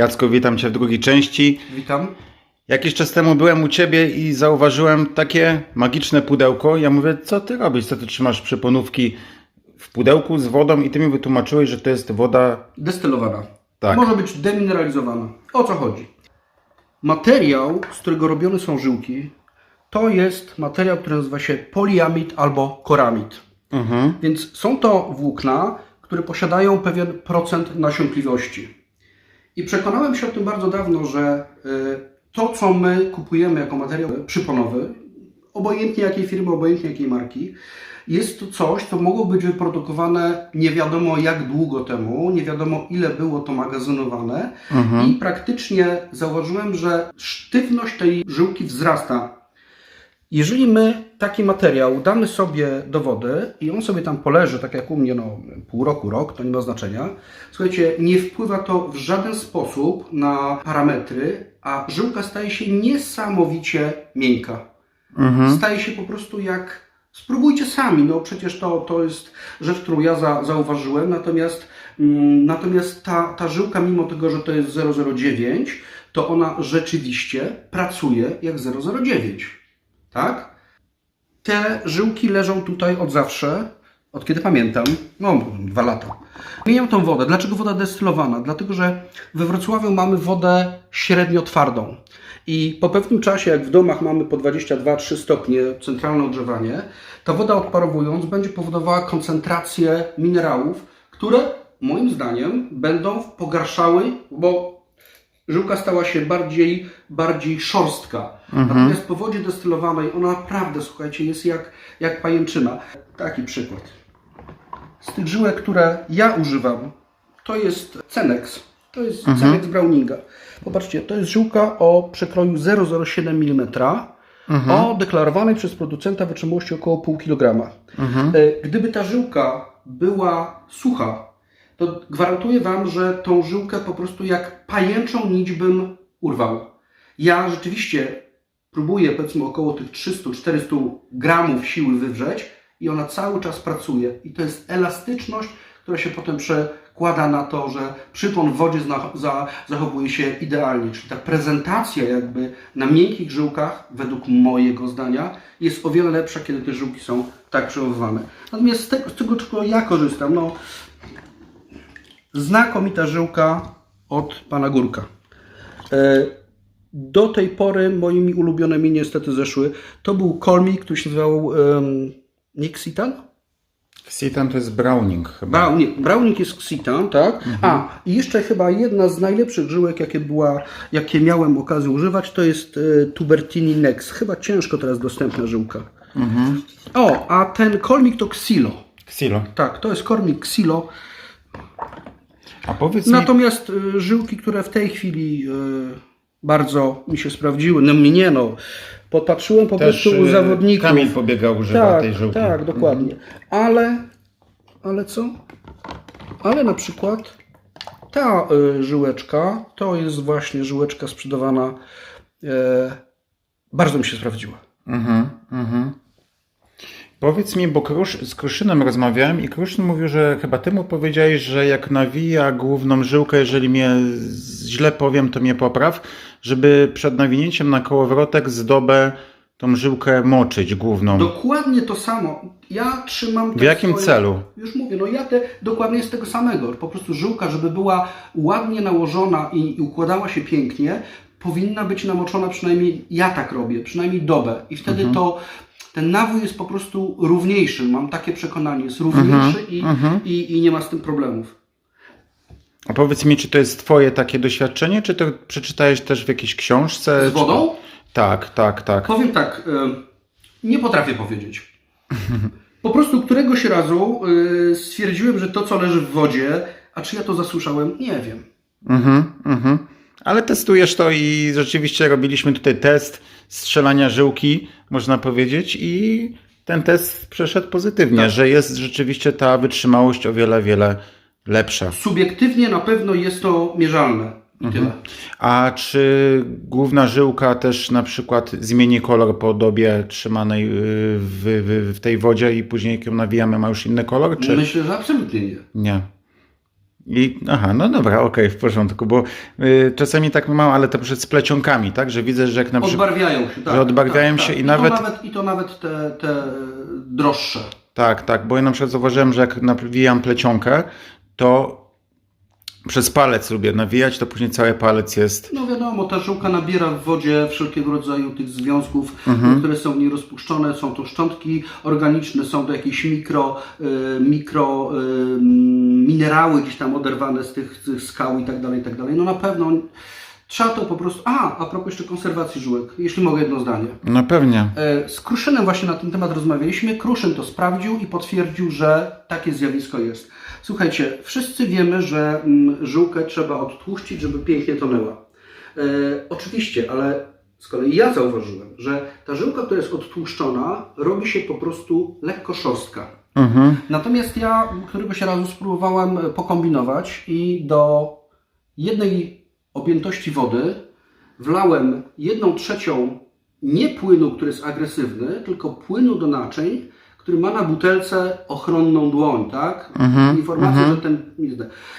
Jacku, witam Cię w drugiej części. Witam. Jakiś czas temu byłem u Ciebie i zauważyłem takie magiczne pudełko. Ja mówię, co Ty robisz? Co Ty trzymasz przeponówki w pudełku z wodą i Ty mi wytłumaczyłeś, że to jest woda... Destylowana. Tak. Może być demineralizowana. O co chodzi? Materiał, z którego robione są żyłki, to jest materiał, który nazywa się poliamid albo koramid. Mhm. Więc są to włókna, które posiadają pewien procent nasiąkliwości. I przekonałem się o tym bardzo dawno, że y, to, co my kupujemy jako materiał przyponowy, obojętnie jakiej firmy, obojętnie jakiej marki, jest to coś, co mogło być wyprodukowane nie wiadomo jak długo temu, nie wiadomo ile było to magazynowane. I praktycznie zauważyłem, że sztywność tej żyłki wzrasta jeżeli my taki materiał damy sobie do wody i on sobie tam poleży, tak jak u mnie, no pół roku, rok, to nie ma znaczenia, słuchajcie, nie wpływa to w żaden sposób na parametry, a żyłka staje się niesamowicie miękka. Staje się po prostu jak. Spróbujcie sami, no przecież to, to jest rzecz, którą ja za, zauważyłem, natomiast, mm, natomiast ta, ta żyłka, mimo tego, że to jest 009, to ona rzeczywiście pracuje jak 009. Tak? Te żyłki leżą tutaj od zawsze, od kiedy pamiętam, no dwa lata. Zmieniam tą wodę. Dlaczego woda destylowana? Dlatego, że we Wrocławiu mamy wodę średnio twardą. I po pewnym czasie, jak w domach mamy po 22-3 stopnie centralne ogrzewanie, ta woda odparowując będzie powodowała koncentrację minerałów, które moim zdaniem będą pogarszały, bo żyłka stała się bardziej, bardziej szorstka. Natomiast po wodzie destylowanej ona naprawdę, słuchajcie, jest jak, jak pajęczyna. Taki przykład. Z tych żyłek, które ja używam, to jest Cenex. To jest Cenex Browninga. Popatrzcie, to jest żyłka o przekroju 0,07 mm. O deklarowanej przez producenta wytrzymałości około pół kilograma. E, Gdyby ta żyłka była sucha, to gwarantuję Wam, że tą żyłkę po prostu jak pajęczą nić bym urwał. Ja rzeczywiście próbuję powiedzmy około tych 300-400 gramów siły wywrzeć i ona cały czas pracuje. I to jest elastyczność, która się potem przekłada na to, że przypon w wodzie zachowuje się idealnie. Czyli ta prezentacja jakby na miękkich żyłkach, według mojego zdania, jest o wiele lepsza, kiedy te żyłki są tak przechowywane. Natomiast z tego, z tego czego ja korzystam, no znakomita żyłka od pana Górka. E, Do tej pory moimi ulubionymi niestety zeszły. To był kolmik, który się nazywał um, Nixitan? Xitan to jest browning chyba. Brau, nie, Browning jest Xitan, tak? A, i jeszcze chyba jedna z najlepszych żyłek, jakie, była, jakie miałem okazję używać, to jest e, Tubertini Nex. Chyba ciężko teraz dostępna żyłka. O, a ten kolmik to Xilo. Xilo. Tak, to jest kolmik Xilo. A powiedz mi... Natomiast y, żyłki, które w tej chwili y, bardzo mi się sprawdziły, no mnie no, popatrzyłem po Też prostu u y, zawodników. Kamil Pobiega używa tak, tej żyłki. tak, dokładnie. Ale, ale co? Ale na przykład ta żyłeczka, to jest właśnie żyłeczka sprzedawana, bardzo mi się sprawdziła. Mhm, mhm. Powiedz mi, bo Krusz, z Kruszynem rozmawiałem i Kruszyn mówił, że chyba ty mu powiedziałeś, że jak nawija główną żyłkę, jeżeli mnie źle powiem, to mnie popraw, żeby przed nawinięciem na kołowrotek zdobę tą żyłkę moczyć główną. Dokładnie to samo. Ja trzymam. W jakim swoje- celu? Już mówię, no ja te, dokładnie z tego samego. Po prostu żyłka, żeby była ładnie nałożona i, i układała się pięknie, powinna być namoczona przynajmniej, ja tak robię, przynajmniej dobę. I wtedy Mhm. to ten nawój jest po prostu równiejszy. Mam takie przekonanie, jest równiejszy Mhm. i, i, i nie ma z tym problemów. A powiedz mi, czy to jest twoje takie doświadczenie, czy to przeczytałeś też w jakiejś książce? Z wodą? Czy... Tak, tak, tak. Powiem tak, y, nie potrafię powiedzieć. Po prostu któregoś razu y, stwierdziłem, że to, co leży w wodzie, a czy ja to zasłyszałem, nie wiem. Mhm, mhm. Ale testujesz to i rzeczywiście robiliśmy tutaj test strzelania żyłki, można powiedzieć, i ten test przeszedł pozytywnie, Tak. że jest rzeczywiście ta wytrzymałość o wiele, wiele lepsza. Subiektywnie na pewno jest to mierzalne. Tyle. A czy główna żyłka też na przykład zmieni kolor po dobie trzymanej y, w, w, w tej wodzie i później jak ją nawijamy ma już inny kolor, czy Myślę, że absolutnie nie. nie? I, aha, no dobra, okej, w porządku, bo y, czasami tak mam, ale to przed plecionkami, tak, że widzę, że jak na przykład... Odbarwiają się, tak. że odbarwiają tak, się tak. i nawet- To nawet... I to nawet te, te droższe. Tak, tak, bo ja na przykład zauważyłem, że jak nawijam plecionkę, to przez palec lubię nawijać, to później cały palec jest... No wiadomo, ta żyłka nabiera w wodzie wszelkiego rodzaju tych związków, Mhm. które są w niej rozpuszczone, są to szczątki organiczne, są to jakieś mikro, y, mikro y, minerały gdzieś tam oderwane z tych, tych skał i tak dalej, i tak dalej. No na pewno trzeba to po prostu... A, a propos jeszcze konserwacji żyłek, jeśli mogę jedno zdanie. No pewnie. E, Z Kruszynem właśnie na ten temat rozmawialiśmy. Kruszyn to sprawdził i potwierdził, że takie zjawisko jest. Słuchajcie, wszyscy wiemy, że mm, żyłkę trzeba odtłuścić, żeby pięknie tonęła. E, oczywiście, ale z kolei ja zauważyłem, że ta żyłka, która jest odtłuszczona, robi się po prostu lekko szorstka. Mhm. Natomiast ja któregoś razu spróbowałem pokombinować i do jednej objętości wody wlałem jedną trzecią nie płynu, który jest agresywny, tylko płynu do naczyń, który ma na butelce ochronną dłoń, tak? Mhm, Informację, że ten.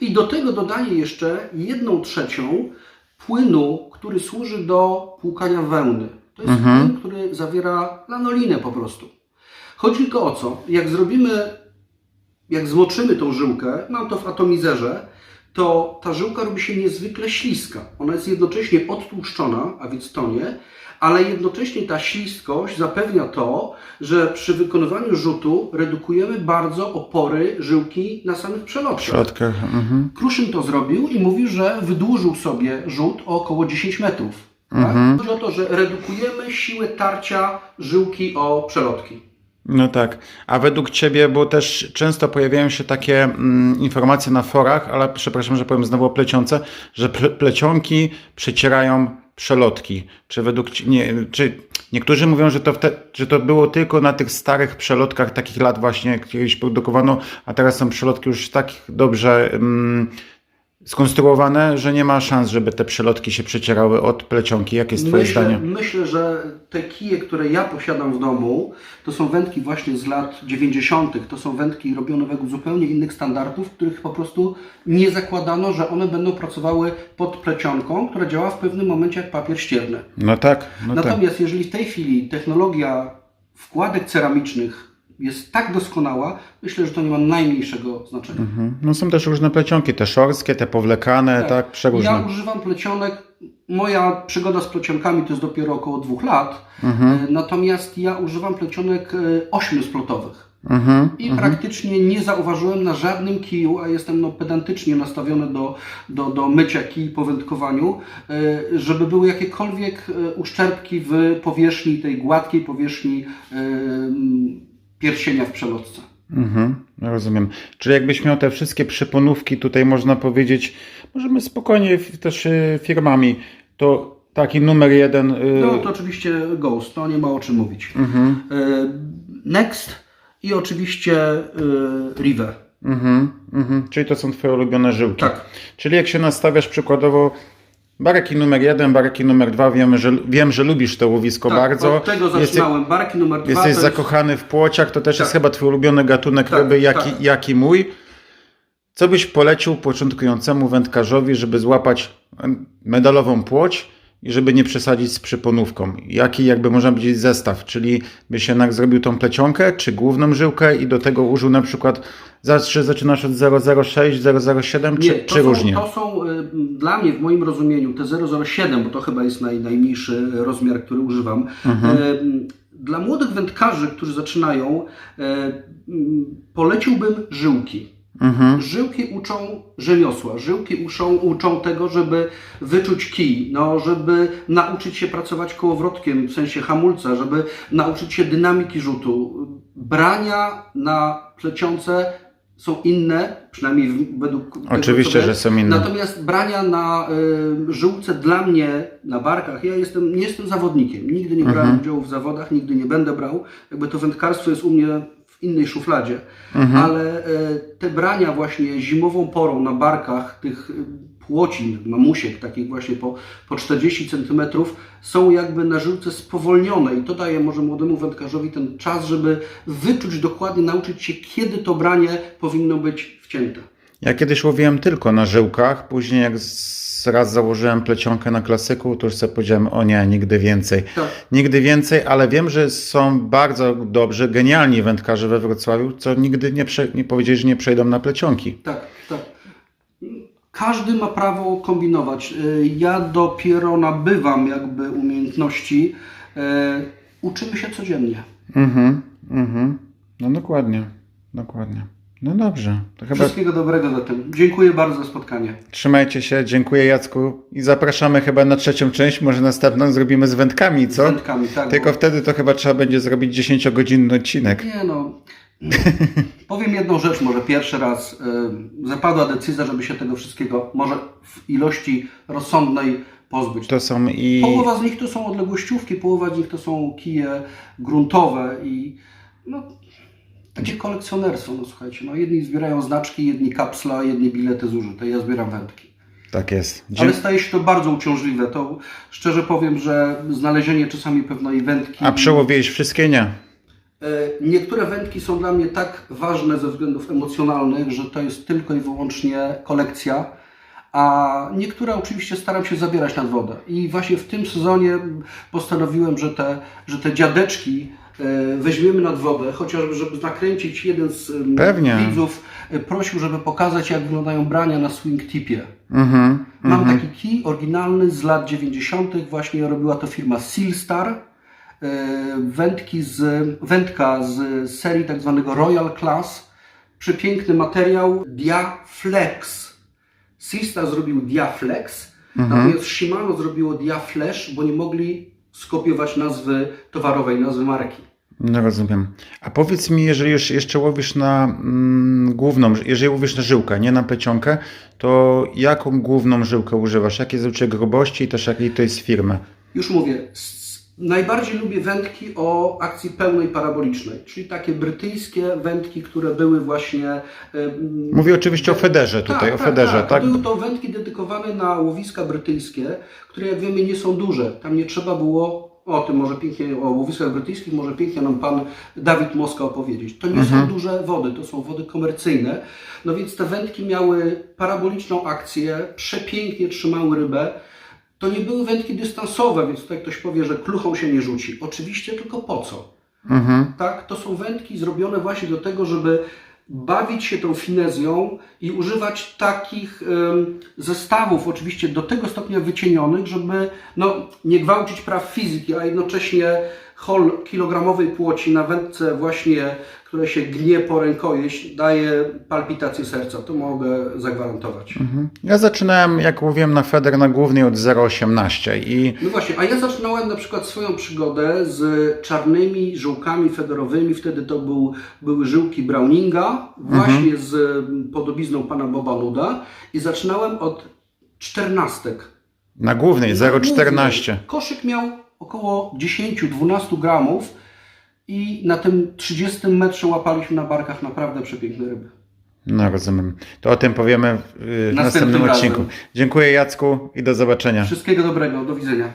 I do tego dodaję jeszcze jedną trzecią płynu, który służy do płukania wełny. To jest płyn, który zawiera lanolinę po prostu. Chodzi tylko o co? Jak zrobimy, jak zmoczymy tą żyłkę, mam to w atomizerze, to ta żyłka robi się niezwykle śliska. Ona jest jednocześnie odtłuszczona, a więc tonie, ale jednocześnie ta śliskość zapewnia to, że przy wykonywaniu rzutu redukujemy bardzo opory żyłki na samych W przelotkach. środkach. Mhm. Kruszyn to zrobił i mówił, że wydłużył sobie rzut o około 10 metrów. Tak? Chodzi o to, że redukujemy siłę tarcia żyłki o przelotki. No tak. A według Ciebie, bo też często pojawiają się takie mm, informacje na forach, ale przepraszam, że powiem znowu o plecionce, że ple, plecionki przecierają przelotki. Czy według nie, czy niektórzy mówią, że to, wte, że to było tylko na tych starych przelotkach takich lat właśnie kiedyś produkowano, a teraz są przelotki już tak dobrze mm, skonstruowane, że nie ma szans, żeby te przelotki się przecierały od plecionki. Jakie jest Twoje Myślę, zdanie? myślę, że te kije, które ja posiadam w domu, to są wędki właśnie z lat 90. To są wędki robione według zupełnie innych standardów, których po prostu nie zakładano, że one będą pracowały pod plecionką, która działa w pewnym momencie jak papier ścierny. No tak, no tak. Natomiast jeżeli w tej chwili technologia wkładek ceramicznych jest tak doskonała, myślę, że to nie ma najmniejszego znaczenia. Mhm. No są też różne plecionki, te szorskie, te powlekane, tak, przeróżne. Ja używam plecionek. Moja przygoda z plecionkami to jest dopiero około dwóch lat. Mhm. E, Natomiast ja używam plecionek e, ośmiosplotowych. Mhm. I praktycznie nie zauważyłem na żadnym kiju, a jestem no, pedantycznie nastawiony do, do, do mycia kij po wędkowaniu, e, żeby były jakiekolwiek uszczerbki w powierzchni, tej gładkiej powierzchni pierścienia w przelotce. Mhm, rozumiem. Czyli jakbyś miał te wszystkie przyponówki, tutaj można powiedzieć, możemy spokojnie też y, firmami, to taki numer jeden. y, No to oczywiście Ghost, to nie ma o czym mówić. Mhm, E, Next i oczywiście e, Rive. mhm, mhm. Czyli to są twoje ulubione żyłki. Tak. Czyli jak się nastawiasz przykładowo baraki numer jeden, baraki numer dwa, wiemy, że, wiem, że lubisz to łowisko Tak, bardzo. Od tego Jesteś, zaczynałem. Barki numer dwa. jesteś jest- zakochany w płociach, to też jest Tak. chyba twój ulubiony gatunek Tak, ryby, jaki, tak. jak i mój. Co byś polecił początkującemu wędkarzowi, żeby złapać medalową płoć i żeby nie przesadzić z przyponówką? Jaki jakby można powiedzieć zestaw? Czyli byś jednak zrobił tą plecionkę, czy główną żyłkę i do tego użył na przykład, zawsze zaczynasz od 006, 007, czy, Nie, to czy są, różnie? To są y, dla mnie, w moim rozumieniu, te 007, bo to chyba jest naj, najmniejszy rozmiar, który używam. Mhm. Y, Dla młodych wędkarzy, którzy zaczynają, y, mm, poleciłbym żyłki. Mhm. Żyłki uczą rzemiosła, żyłki uczą, uczą tego, żeby wyczuć kij, no, żeby nauczyć się pracować kołowrotkiem, w sensie hamulca, żeby nauczyć się dynamiki rzutu. Brania na plecionce są inne, przynajmniej według tego, Oczywiście, wiem. że są inne. Natomiast brania na y, żyłce dla mnie, na barkach, ja jestem, nie jestem zawodnikiem, nigdy nie brałem Mhm. udziału w zawodach, nigdy nie będę brał. Jakby to wędkarstwo jest u mnie innej szufladzie, Mhm. ale e, te brania właśnie zimową porą na barkach tych e, płocin, mamusiek, takich właśnie po, po 40 cm, są jakby na żyłce spowolnione i to daje może młodemu wędkarzowi ten czas, żeby wyczuć dokładnie, nauczyć się, kiedy to branie powinno być wcięte. Ja kiedyś łowiłem tylko na żyłkach, później jak z- raz założyłem plecionkę na klasyku, to już sobie powiedziałem, o nie, nigdy więcej. Tak. Nigdy więcej, ale wiem, że są bardzo dobrzy, genialni wędkarze we Wrocławiu, co nigdy nie, prze, nie powiedzieli, że nie przejdą na plecionki. Tak, tak. Każdy ma prawo kombinować. Y, Ja dopiero nabywam jakby umiejętności. Y, Uczymy się codziennie. Mhm, mhm. No dokładnie, dokładnie. No dobrze, chyba Wszystkiego dobrego zatem. Dziękuję bardzo za spotkanie. trzymajcie się, dziękuję Jacku i zapraszamy chyba na trzecią część, może następną zrobimy z wędkami, Z co? wędkami, tak. Tylko bo- wtedy to chyba trzeba będzie zrobić 10-godzinny odcinek. Nie no. Powiem jedną rzecz, może pierwszy raz y, zapadła decyzja, żeby się tego wszystkiego może w ilości rozsądnej pozbyć. To są i... Połowa z nich to są odległościówki, połowa z nich to są kije gruntowe i no, takie kolekcjonerstwo, no słuchajcie, no jedni zbierają znaczki, jedni kapsla, jedni bilety zużyte, ja zbieram wędki. Tak jest. Dzie- Ale staje się to bardzo uciążliwe, to szczerze powiem, że znalezienie czasami pewnej wędki... A przełowiłeś wszystkie? Nie. E, Niektóre wędki są dla mnie tak ważne ze względów emocjonalnych, że to jest tylko i wyłącznie kolekcja, a niektóre oczywiście staram się zabierać nad wodę. I właśnie w tym sezonie postanowiłem, że te, że te dziadeczki weźmiemy nad wodę, chociażby żeby nakręcić jeden z em, Pewnie. widzów e, prosił, żeby pokazać jak wyglądają brania na swing tipie. Mhm. Mam taki kij oryginalny z lat 90. Właśnie robiła to firma Sealstar. E, Wędki z, wędka z serii tak zwanego Royal Class. Przepiękny materiał Diaflex. Sealstar zrobił Diaflex, natomiast Shimano zrobiło Diaflash, bo nie mogli skopiować nazwy towarowej, nazwy marki. No rozumiem. A powiedz mi, jeżeli już jeszcze łowisz na mm, główną, jeżeli łowisz na żyłkę, nie na plecionkę, to jaką główną żyłkę używasz? Jakie Cię grubości i też jakiej to jest firmy? Już mówię, najbardziej lubię wędki o akcji pełnej parabolicznej, czyli takie brytyjskie wędki, które były właśnie. Mówię oczywiście o Federze tutaj, o Federze, tak? Były to wędki dedykowane na łowiska brytyjskie, które jak wiemy nie są duże. Tam nie trzeba było. O tym może pięknie, o łowiskach brytyjskich może pięknie nam pan Dawid Moska opowiedzieć. To nie Mhm. są duże wody, to są wody komercyjne. No więc te wędki miały paraboliczną akcję, przepięknie trzymały rybę. To nie były wędki dystansowe, więc tutaj ktoś powie, że kluchą się nie rzuci. Oczywiście, tylko po co? Mhm. Tak, to są wędki zrobione właśnie do tego, żeby bawić się tą finezją i używać takich zestawów, oczywiście do tego stopnia wycienionych, żeby no, nie gwałcić praw fizyki, a jednocześnie hol kilogramowej płoci na wędce właśnie, które się gnie po rękojeść, daje palpitację serca. To mogę zagwarantować. Mhm. Ja zaczynałem, jak łowiłem na Feder na głównej od 0,18 i No właśnie, a ja zaczynałem na przykład swoją przygodę z czarnymi żyłkami federowymi. Wtedy to był, były żyłki Browninga, właśnie z mm, podobizną pana Boba Nuda. I zaczynałem od czternastek. na głównej 0,14. Koszyk miał około 10-12 gramów i na tym 30 metrze łapaliśmy na barkach naprawdę przepiękne ryby. No rozumiem. To o tym powiemy w y, Następnym następnym odcinku. Dziękuję Jacku i do zobaczenia. Wszystkiego dobrego, do widzenia.